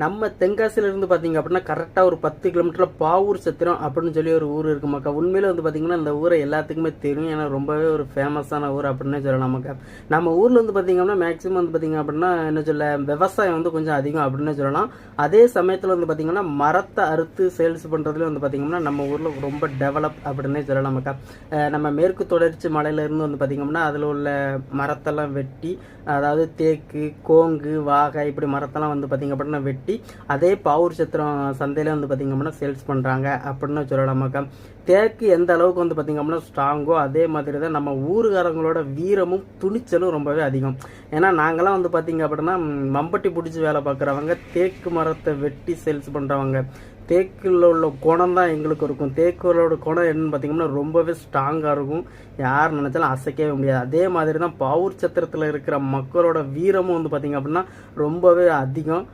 நம்ம தென்காசியில இருந்து பாத்தீங்க அப்படின்னா கரெக்டா ஒரு பத்து கிலோமீட்டர்ல பாவூர் சத்திரம் அப்படின்னு சொல்லி ஒரு ஊர் இருக்கு மக்கா. உண்மையில வந்து பாத்தீங்கன்னா இந்த ஊரை எல்லாத்துக்குமே தெரியும். ஏன்னா ரொம்பவே ஒரு ஃபேமஸான ஊர் அப்படின்னு சொல்லலாம் மக்கா. நம்ம ஊர்ல வந்து பாத்தீங்கன்னா மேக்சிமம் வந்து பாத்தீங்க அப்படின்னா என்ன சொல்ல விவசாயம் வந்து கொஞ்சம் அதிகம் அப்படின்னு சொல்லலாம். அதே சமயத்துல வந்து பாத்தீங்கன்னா மரத்தை அறுத்து சேல்ஸ் பண்றதுல வந்து பாத்தீங்கன்னா நம்ம ஊர்ல ரொம்ப டெவலப் அப்படின்னே சொல்லலாம் மக்கா. நம்ம மேற்கு தொடர்ச்சி மலையில இருந்து வந்து பாத்தீங்கன்னா அதுல உள்ள மரத்தெல்லாம் வெட்டி அதாவது தேக்கு கோங்கு வாகை இப்படி மரத்தெல்லாம் வந்து பாத்தீங்க அப்படின்னா வெட்டி அதே பாவூர் சத்திரம் சந்தையில் வந்து பார்த்திங்க அப்படின்னா சேல்ஸ் பண்ணுறாங்க அப்படின்னு சொல்லலாமாக்கா தேக்கு எந்த அளவுக்கு வந்து பார்த்திங்க அப்படின்னா ஸ்ட்ராங்கோ அதே மாதிரி தான் நம்ம ஊருகாரங்களோட வீரமும் துணிச்சலும் ரொம்பவே அதிகம். ஏன்னா நாங்களாம் வந்து பார்த்திங்க அப்படின்னா மம்பட்டி பிடிச்சி வேலை பார்க்குறவங்க தேக்கு மரத்தை வெட்டி சேல்ஸ் பண்ணுறவங்க தேக்கில் உள்ள குணம் தான் எங்களுக்கு இருக்கும். தேக்குகளோட குணம் என்னன்னு பார்த்தீங்கன்னா ரொம்பவே ஸ்ட்ராங்காக இருக்கும். யார் நினச்சாலும் அசைக்கவே முடியாது. அதே மாதிரி தான் பாவூர் சத்திரத்தில் இருக்கிற மக்களோட வீரமும் வந்து பார்த்திங்க அப்படின்னா ரொம்பவே அதிகம்.